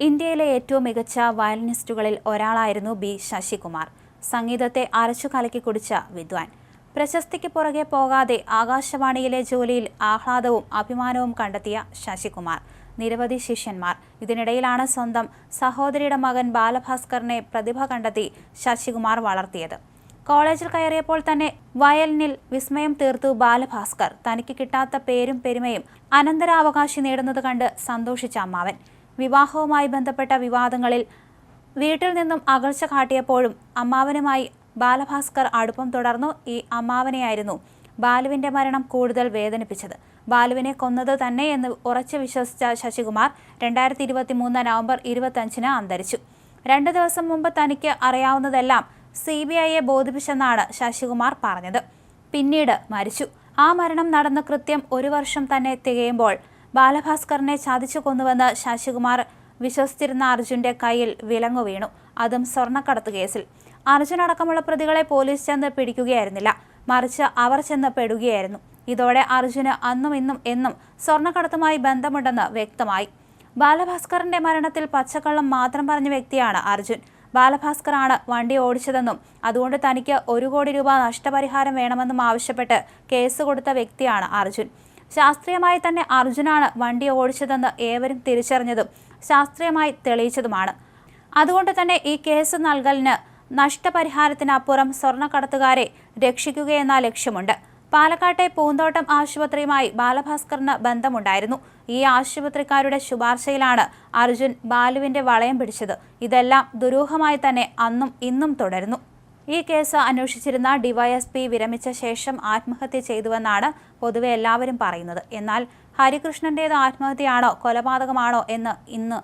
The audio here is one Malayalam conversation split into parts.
ഇന്ത്യയിലെ ഏറ്റവും മികച്ച വയലിനിസ്റ്റുകളിൽ ഒരാളായിരുന്നു ബി ശശികുമാർ. സംഗീതത്തെ അരച്ചു കലക്കി കുടിച്ച വിദ്വാൻ. പ്രശസ്തിക്ക് പുറകെ പോകാതെ ആകാശവാണിയിലെ ജോലിയിൽ ആഹ്ലാദവും അഭിമാനവും കണ്ടെത്തിയ ശശികുമാർ. നിരവധി ശിഷ്യന്മാർ. ഇതിനിടയിലാണ് സ്വന്തം സഹോദരിയുടെ മകൻ ബാലഭാസ്കറിനെ പ്രതിഭ കണ്ടെത്തി ശശികുമാർ വളർത്തിയത്. കോളേജിൽ കയറിയപ്പോൾ തന്നെ വയലിനിൽ വിസ്മയം തീർത്തു ബാലഭാസ്കർ. തനിക്ക് കിട്ടാത്ത പേരും പെരുമയും അനന്തരാവകാശി നേടുന്നത് കണ്ട് സന്തോഷിച്ച അമ്മാവൻ. വിവാഹവുമായി ബന്ധപ്പെട്ട വിവാദങ്ങളിൽ വീട്ടിൽ നിന്നും അകൽച്ച കാട്ടിയപ്പോഴും അമ്മാവനുമായി ബാലഭാസ്കർ അടുപ്പം തുടർന്നു. ഈ അമ്മാവനെയായിരുന്നു ബാലുവിന്റെ മരണം കൂടുതൽ വേദനിപ്പിച്ചത്. ബാലുവിനെ കൊന്നത് തന്നെ എന്ന് ഉറച്ചു വിശ്വസിച്ച ശശികുമാർ രണ്ടായിരത്തി ഇരുപത്തി മൂന്ന് നവംബർ ഇരുപത്തഞ്ചിന് അന്തരിച്ചു. രണ്ടു ദിവസം മുമ്പ് തനിക്ക് അറിയാവുന്നതെല്ലാം സി ബി ഐയെ ബോധിപ്പിച്ചെന്നാണ് ശശികുമാർ പറഞ്ഞത്. പിന്നീട് മരിച്ചു. ആ മരണം നടന്ന കൃത്യം ഒരു വർഷം തന്നെ തികയുമ്പോൾ ബാലഭാസ്കറിനെ ചതിച്ചു കൊന്നുവെന്ന് ശശികുമാർ വിശ്വസിച്ചിരുന്ന അർജുന്റെ കയ്യിൽ വിലങ്ങു വീണു. അതും സ്വർണക്കടത്ത് കേസിൽ. അർജുൻ അടക്കമുള്ള പ്രതികളെ പോലീസ് ചെന്ന് പിടിക്കുകയായിരുന്നില്ല. മറിച്ച് അവർ ചെന്ന് പെടുകയായിരുന്നു. ഇതോടെ അർജുന് അന്നും ഇന്നും എന്നും സ്വർണക്കടത്തുമായി ബന്ധമുണ്ടെന്ന് വ്യക്തമായി. ബാലഭാസ്കറിന്റെ മരണത്തിൽ പച്ചക്കള്ളം മാത്രം പറഞ്ഞ വ്യക്തിയാണ് അർജുൻ. ബാലഭാസ്കറാണ് വണ്ടി ഓടിച്ചതെന്നും അതുകൊണ്ട് തനിക്ക് ഒരു കോടി രൂപ നഷ്ടപരിഹാരം വേണമെന്നും ആവശ്യപ്പെട്ട് കേസ് കൊടുത്ത വ്യക്തിയാണ് അർജുൻ. ശാസ്ത്രീയമായി തന്നെ അർജുനാണ് വണ്ടി ഓടിച്ചതെന്ന് ഏവരും തിരിച്ചറിഞ്ഞതും ശാസ്ത്രീയമായി തെളിയിച്ചതുമാണ്. അതുകൊണ്ട് തന്നെ ഈ കേസ് നൽകലിന് നഷ്ടപരിഹാരത്തിനപ്പുറം സ്വർണക്കടത്തുകാരെ രക്ഷിക്കുകയെന്ന ലക്ഷ്യമുണ്ട്. പാലക്കാട്ടെ പൂന്തോട്ടം ആശുപത്രിയുമായി ബാലഭാസ്കറിന് ബന്ധമുണ്ടായിരുന്നു. ഈ ആശുപത്രിക്കാരുടെ ശുപാർശയിലാണ് അർജുൻ ബാലുവിന്റെ വളയം പിടിച്ചത്. ഇതെല്ലാം ദുരൂഹമായി തന്നെ അന്നും ഇന്നും തുടരുന്നു. ഈ കേസ് അന്വേഷിച്ചിരുന്ന ഡിവൈഎസ്പി വിരമിച്ച ശേഷം ആത്മഹത്യ ചെയ്തുവെന്നാണ് പൊതുവെ എല്ലാവരും പറയുന്നത്. എന്നാൽ ഹരികൃഷ്ണന്റേത് ആത്മഹത്യയാണോ കൊലപാതകമാണോ എന്ന് ഇന്ന്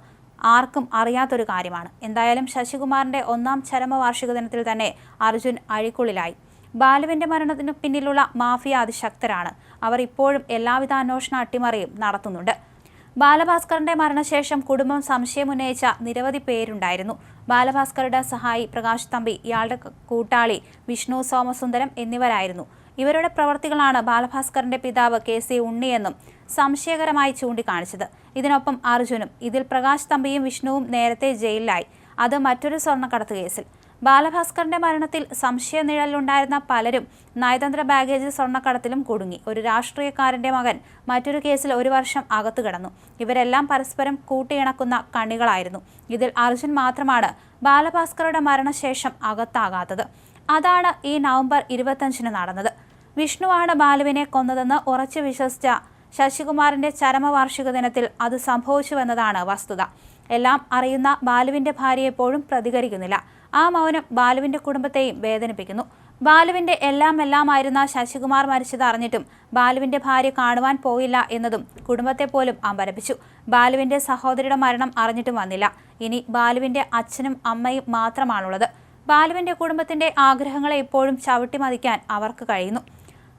ആർക്കും അറിയാത്തൊരു കാര്യമാണ്. എന്തായാലും ശശികുമാറിന്റെ ഒന്നാം ചരമവാർഷിക ദിനത്തിൽ തന്നെ അർജുൻ അഴിക്കുള്ളിലായി. ബാലുവിന്റെ മരണത്തിനു പിന്നിലുള്ള മാഫിയ അതിശക്തരാണ്. അവർ ഇപ്പോഴും എല്ലാവിധ അന്വേഷണ അട്ടിമറിയും നടത്തുന്നുണ്ട്. ബാലഭാസ്കറിന്റെ മരണശേഷം കുടുംബം സംശയമുന്നയിച്ച നിരവധി പേരുണ്ടായിരുന്നു. ബാലഭാസ്കറുടെ സഹായി പ്രകാശ് തമ്പി ഇയാളുടെ കൂട്ടാളി വിഷ്ണു സോമസുന്ദരം എന്നിവരായിരുന്നു. ഇവരുടെ പ്രവർത്തികളാണ് ബാലഭാസ്കറിന്റെ പിതാവ് കെ സി ഉണ്ണിയെന്നും സംശയകരമായി ചൂണ്ടിക്കാണിച്ചത്. ഇതിനൊപ്പം അർജുനും ഇതിൽ പ്രകാശ് തമ്പിയും വിഷ്ണുവും നേരത്തെ ജയിലിലായി. അത് മറ്റൊരു സ്വർണക്കടത്ത് കേസിൽ. ബാലഭാസ്കറിന്റെ മരണത്തിൽ സംശയനിഴലിലുണ്ടായിരുന്ന പലരും നയതന്ത്ര ബാഗേജ് സ്വർണക്കടത്തിലും കുടുങ്ങി. ഒരു രാഷ്ട്രീയക്കാരന്റെ മകൻ മറ്റൊരു കേസിൽ ഒരു വർഷം അകത്തു കിടന്നു. ഇവരെല്ലാം പരസ്പരം കൂട്ടിയിണക്കുന്ന കണികളായിരുന്നു ഇതിൽ അർജുൻ മാത്രമാണ് ബാലഭാസ്കറുടെ മരണശേഷം അകത്താകാത്തത്. അതാണ് ഈ നവംബർ ഇരുപത്തഞ്ചിന് നടന്നത്. വിഷ്ണുവാണ് ബാലുവിനെ കൊന്നതെന്ന് ഉറച്ചു വിശ്വസിച്ച ശശികുമാറിന്റെ ചരമവാർഷിക ദിനത്തിൽ അത് സംഭവിച്ചുവെന്നതാണ് വസ്തുത. എല്ലാം അറിയുന്ന ബാലുവിന്റെ ഭാര്യ എപ്പോഴും പ്രതികരിക്കുന്നില്ല. ആ മൗനം ബാലുവിന്റെ കുടുംബത്തെയും വേദനിപ്പിക്കുന്നു. ബാലുവിന്റെ എല്ലാം എല്ലാമായിരുന്ന ശശികുമാർ മരിച്ചത് അറിഞ്ഞിട്ടും ബാലുവിന്റെ ഭാര്യ കാണുവാൻ പോയില്ല എന്നതും കുടുംബത്തെ പോലും അമ്പരപ്പിച്ചു. ബാലുവിന്റെ സഹോദരിയുടെ മരണം അറിഞ്ഞിട്ടും വന്നില്ല. ഇനി ബാലുവിന്റെ അച്ഛനും അമ്മയും മാത്രമാണുള്ളത്. ബാലുവിന്റെ കുടുംബത്തിന്റെ ആഗ്രഹങ്ങളെ ഇപ്പോഴും ചവിട്ടിമതിക്കാൻ അവർക്ക് കഴിയുന്നു.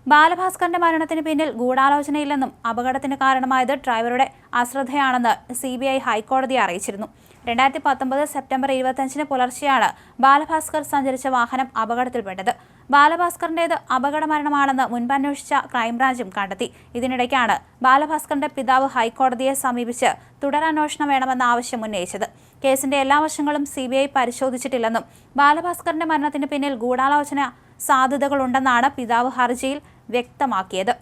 ബാലഭാസ്കറിന്റെ മരണത്തിന് പിന്നിൽ ഗൂഢാലോചനയില്ലെന്നും അപകടത്തിന് കാരണമായത് ഡ്രൈവറുടെ അശ്രദ്ധയാണെന്ന് സി ഹൈക്കോടതിയെ അറിയിച്ചിരുന്നു. രണ്ടായിരത്തി പത്തൊമ്പത് സെപ്റ്റംബർ ഇരുപത്തഞ്ചിന് പുലർച്ചെയാണ് ബാലഭാസ്കർ സഞ്ചരിച്ച വാഹനം അപകടത്തിൽപ്പെട്ടത്. ബാലഭാസ്കറിന്റേത് അപകട മരണമാണെന്ന് മുൻപന്വേഷിച്ച ക്രൈംബ്രാഞ്ചും കണ്ടെത്തി. ഇതിനിടയ്ക്കാണ് ബാലഭാസ്കറിന്റെ പിതാവ് ഹൈക്കോടതിയെ സമീപിച്ച് തുടരന്വേഷണം വേണമെന്ന ആവശ്യം ഉന്നയിച്ചത്. കേസിന്റെ എല്ലാ വശങ്ങളും സി ബി ഐ പരിശോധിച്ചിട്ടില്ലെന്നും ബാലഭാസ്കറിന്റെ മരണത്തിന് പിന്നിൽ ഗൂഢാലോചന സാധ്യതകളുണ്ടെന്നാണ് പിതാവ് ഹർജിയിൽ വ്യക്തമാക്കിയത്.